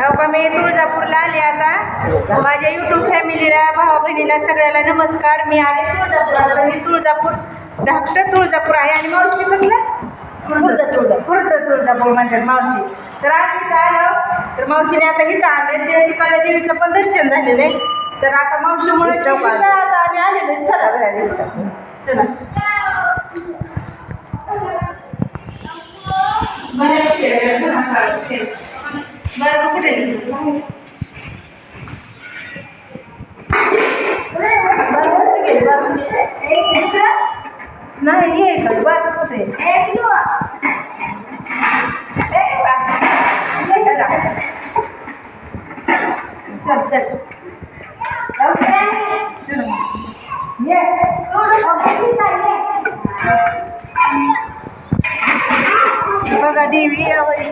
हो का मी तुळजापूरला आले आता. माझ्या युट्यूब फॅमिलीला भावा बहिणीला सगळ्याला नमस्कार. मी आले तुळजापूर ही तुळजापूर धाकटं तुळजापूर आहे. आणि मावशी म्हटलं खुर्द तुळजापूर. खुर्द तुळजापूर म्हणतात मावशी. तर आम्ही आलो. तर मावशीने आता इथं आणले ते तिकडे देवीचं पण दर्शन झालेलं आहे. तर आता मावशीमुळे आता आम्ही आलेलो चला घराला चला. Baru aku dari situ. Nah, iya, iya, baru aku. Eh, kedua. Eh, pak. Ini ada. Cek, cek. Oke. Yes. Tuh, oke kita yes. Bapak Dewi, apa ini?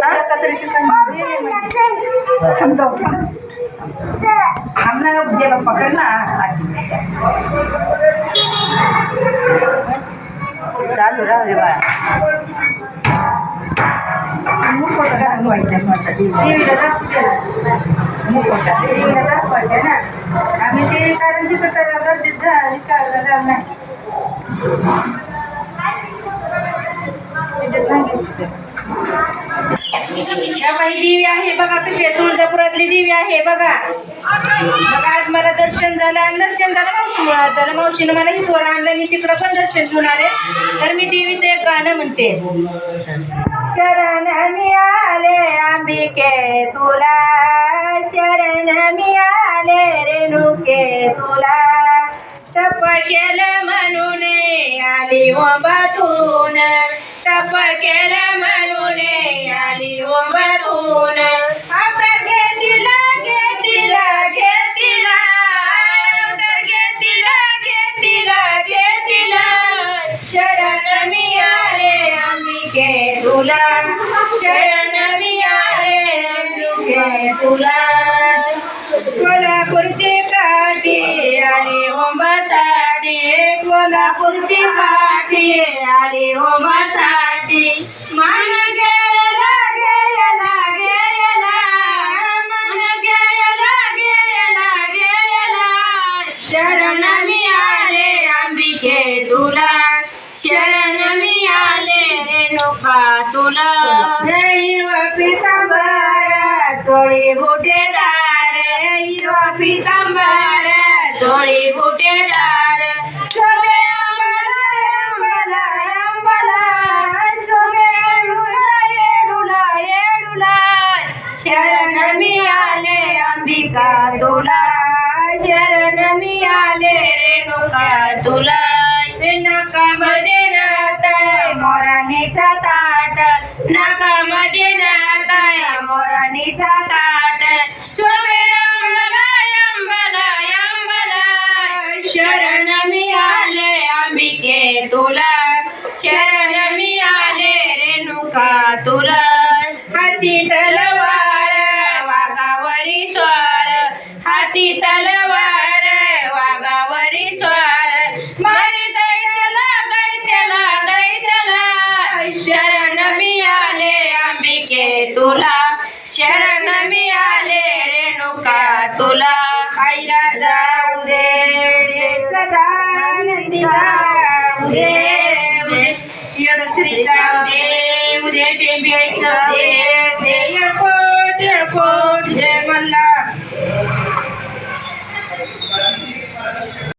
किती आमना जेव्हा पकड ना आजी चालू राहू दे बाळा या बाई देवी आहे बघा कशी तुळजापुरातली देवी आहे बघा. बघा आज मला दर्शन झालं आणि दर्शन झालं मावशीमुळे आज झालं मावशीनं मला हिसवर आणलं. मी तिकडं पण दर्शन घेऊन आले. तर मी देवीचं एक गाणं म्हणते. शरण मी आले अंबिके तुला. शरण मी आले रेणुके तुला. तप केलं म्हणून आली ओंबातून. तप केलं म्हणून आली ओंबातून आता घेतीला घेतीला घेतीला. आता घेतीला घेतीला घेतीला. शरण मी आले अंबिके तुला शरण मी आरे अंबिके तुला कोल्हापूरची काठी आली ओंबासाठी कोल्हापूरची काठी आली ओंबासाठी मान अंबाला, अंबाला, अंबाला, शोभे येडूला, येडूला, येडूला. शरण मी आले अंबिका तुला शरण मी आले रेणुका तुला नाकामध्ये नाताय मोराणीचा ताट नाकामध्ये नाताय मोराणीचा ताट. शोभे अंबला अंबला अंबला. शरण मी आले अंबिके तुला. शरण मी आले रेणुका तुला. हाती तलवार वाघावरी स्वार. हाती तलवार Creator.